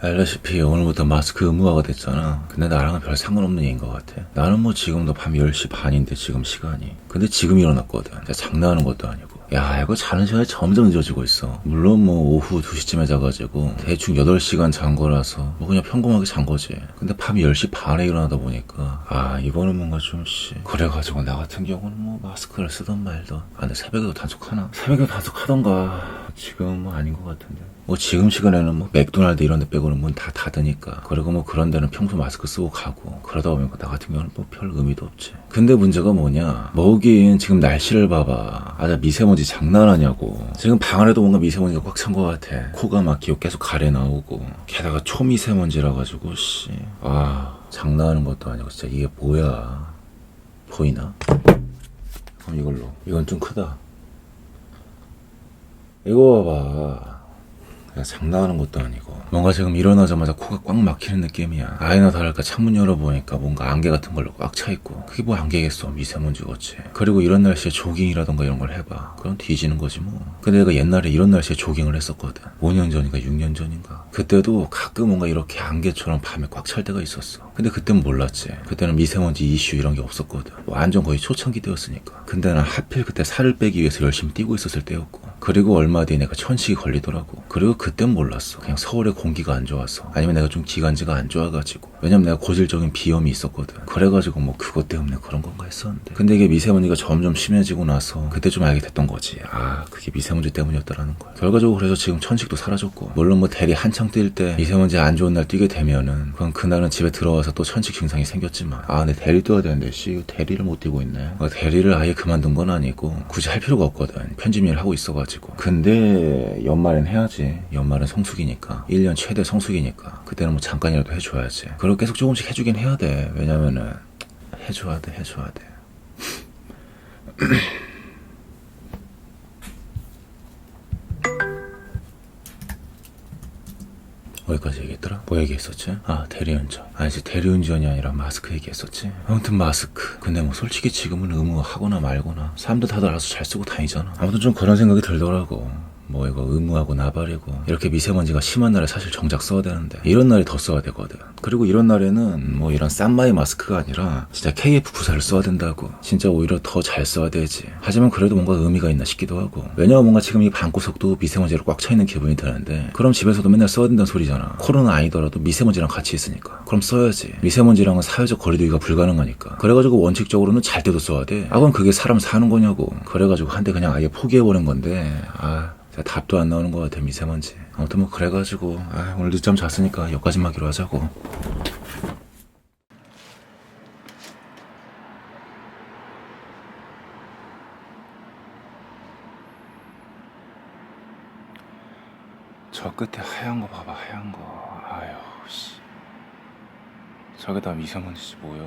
알다시피 오늘부터 마스크 의무화가 됐잖아. 근데 나랑은 별 상관없는 일인 것 같아. 나는 뭐 지금도 밤 10시 반인데 지금 시간이. 근데 지금 일어났거든. 진짜 장난하는 것도 아니고. 야, 이거 자는 시간이 점점 늦어지고 있어. 물론 뭐 오후 2시쯤에 자가지고 대충 8시간 잔 거라서 뭐 그냥 평범하게 잔 거지. 근데 밤 10시 반에 일어나다 보니까 아, 이거는 뭔가 좀 씨. 그래가지고 나 같은 경우는 뭐 마스크를 쓰던 말던. 아, 근데 새벽에도 단속하나? 새벽에 단속하던가. 지금은 뭐 아닌 것 같은데. 뭐 지금 시간에는 뭐 맥도날드 이런 데 빼고는 문 다 닫으니까 그리고 뭐 그런 데는 평소 마스크 쓰고 가고 그러다 보면 나 같은 경우는 뭐 별 의미도 없지 근데 문제가 뭐냐 뭐긴 지금 날씨를 봐봐 아나 미세먼지 장난하냐고. 지금 방 안에도 뭔가 미세먼지가 꽉 찬 것 같아. 코가 막히고 계속 가래 나오고. 게다가 초미세먼지라 가지고 씨 아 장난하는 것도 아니고 진짜 이게 뭐야? 보이나? 그럼 이걸로. 이건 좀 크다. 이거 봐봐 장난하는 것도 아니고. 뭔가 지금 일어나자마자 코가 꽉 막히는 느낌이야. 아이나 다를까 창문 열어보니까 뭔가 안개 같은 걸로 꽉 차있고. 그게 뭐 안개겠어 미세먼지겠지 그리고 이런 날씨에 조깅이라던가 이런 걸 해봐. 그럼 뒤지는 거지 뭐. 근데 내가 옛날에 이런 날씨에 조깅을 했었거든. 5년 전인가 6년 전인가. 그때도 가끔 뭔가 이렇게 안개처럼 밤에 꽉 찰 때가 있었어. 근데 그땐 몰랐지. 그때는 미세먼지 이슈 이런 게 없었거든. 완전 거의 초창기 때였으니까. 근데 난 하필 그때 살을 빼기 위해서 열심히 뛰고 있었을 때였고. 그리고 얼마 뒤에 내가 천식이 걸리더라고. 그리고 그땐 몰랐어. 그냥 서울의 공기가 안 좋아서. 아니면 내가 좀 기관지가 안 좋아가지고. 왜냐면 내가 고질적인 비염이 있었거든. 그래가지고 뭐 그것 때문에 그런 건가 했었는데. 근데 이게 미세먼지가 점점 심해지고 나서 그때 좀 알게 됐던 거지. 아, 그게 미세먼지 때문이었다라는 거야. 결과적으로 그래서 지금 천식도 사라졌고. 물론 뭐 대리 한창 뛸 때 미세먼지 안 좋은 날 뛰게 되면은 그럼 그날은 집에 들어와서 또 천식 증상이 생겼지만. 아, 근데 대리 뛰어야 되는데 씨, 대리를 못 뛰고 있네. 어, 대리를 아예 그만둔 건 아니고 굳이 할 필요가 없거든. 편집 일을 하고 있어가지고. 근데 연말엔 해야지. 연말은 성수기니까. 1년 최대 성수기니까. 그때는 뭐 잠깐이라도 해줘야지. 그리고 계속 조금씩 해주긴 해야 돼. 왜냐면은 해줘야 돼, 해줘야 돼. 어디까지 얘기했더라? 뭐 얘기했었지? 아 대리운전 아니지 대리운전이 아니라 마스크 얘기했었지 아무튼 마스크 근데 뭐 솔직히 지금은 의무하거나 말거나 사람들 다들 알아서 잘 쓰고 다니잖아 아무튼 좀 그런 생각이 들더라고 뭐 이거 의무하고 나발이고 이렇게 미세먼지가 심한 날에 사실 정작 써야 되는데 이런 날에 더 써야 되거든. 그리고 이런 날에는 뭐 이런 싼마이 마스크가 아니라 진짜 KF94를 써야 된다고 진짜 오히려 더 잘 써야 되지. 하지만 그래도 뭔가 의미가 있나 싶기도 하고. 왜냐면 뭔가 지금 이 방구석도 미세먼지로 꽉 차 있는 기분이 드는데 그럼 집에서도 맨날 써야 된다는 소리잖아. 코로나 아니더라도 미세먼지랑 같이 있으니까. 그럼 써야지. 미세먼지랑은 사회적 거리두기가 불가능하니까. 그래가지고 원칙적으로는 잘 때도 써야 돼아 그럼 그게 사람 사는 거냐고. 그래가지고 한때 그냥 아예 포기해버린 건데. 아 답도 안 나오는 것 같아 미세먼지. 아무튼 뭐 그래가지고 아, 오늘 늦잠 잤으니까 여기까지만 하기로 하자고. 저 끝에 하얀 거 봐봐 하얀 거. 아유 씨. 저게 다 미세먼지지 뭐야